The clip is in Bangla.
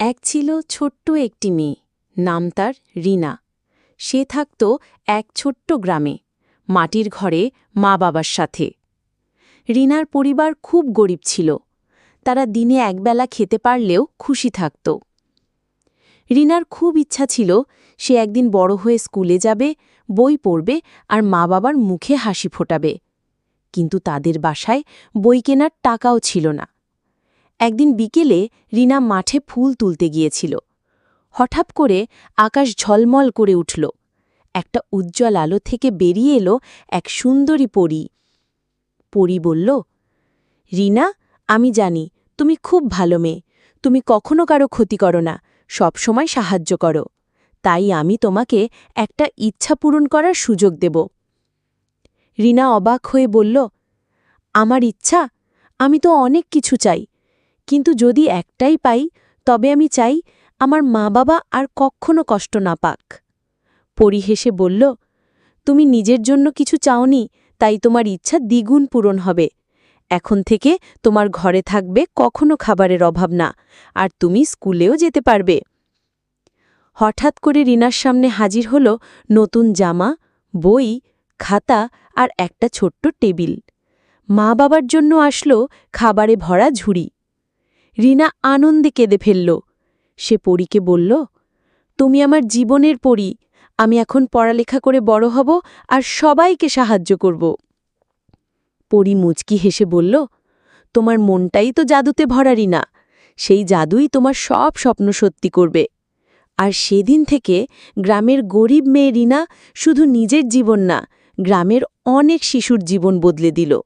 এক ছিল ছোট্ট একটি মেয়ে, নাম তার রিনা। সে থাকত এক ছোট্ট গ্রামে, মাটির ঘরে মা বাবার সাথে। রিনার পরিবার খুব গরিব ছিল, তারা দিনে একবেলা খেতে পারলেও খুশি থাকত। রিনার খুব ইচ্ছা ছিল সে একদিন বড় হয়ে স্কুলে যাবে, বই পড়বে আর মা বাবার মুখে হাসি ফোটাবে। কিন্তু তাদের বাসায় বই কেনার টাকাও ছিল না। একদিন বিকেলে রিনা মাঠে ফুল তুলতে গিয়েছিল। হঠাৎ করে আকাশ ঝলমল করে উঠল। একটা উজ্জ্বল আলো থেকে বেরিয়ে এলো এক সুন্দরী পরী। পরী বলল, রিনা, আমি জানি, তুমি খুব ভালো মেয়ে। তুমি কখনো কারও ক্ষতি করো না সবসময় সাহায্য করো। তাই আমি তোমাকে একটা ইচ্ছা পূরণ করার সুযোগ দেব। রিনা অবাক হয়ে বলল, আমার ইচ্ছা? আমি তো অনেক কিছু চাই। কিন্তু যদি একটাই পাই, তবে আমি চাই আমার মা বাবা আর কখনো কষ্ট না পাক। পরি হেসে বলল, তুমি নিজের জন্য কিছু চাওনি, তাই তোমার ইচ্ছা দ্বিগুণ পূরণ হবে। এখন থেকে তোমার ঘরে থাকবে কখনো খাবারের অভাব না, আর তুমি স্কুলেও যেতে পারবে হঠাৎ করে রিনার সামনে হাজির হল নতুন জামা, বই, খাতা আর একটা ছোট্ট টেবিল। মা বাবার জন্য আসলো খাবারে ভরা ঝুড়ি। রিনা আনন্দে কেঁদে ফেলল। সে পরীকে বলল, তুমি আমার জীবনের পরী, আমি এখন পড়ালেখা করে বড় হব আর সবাইকে সাহায্য করব। পরী মুচকি হেসে বলল, তোমার মনটাই তো জাদুতে ভরা রিনা, সেই জাদুই তোমার সব স্বপ্ন সত্যি করবে। আর সেদিন থেকে গ্রামের গরিব মেয়ে রিনা শুধু নিজের জীবন না, গ্রামের অনেক শিশুর জীবন বদলে দিল।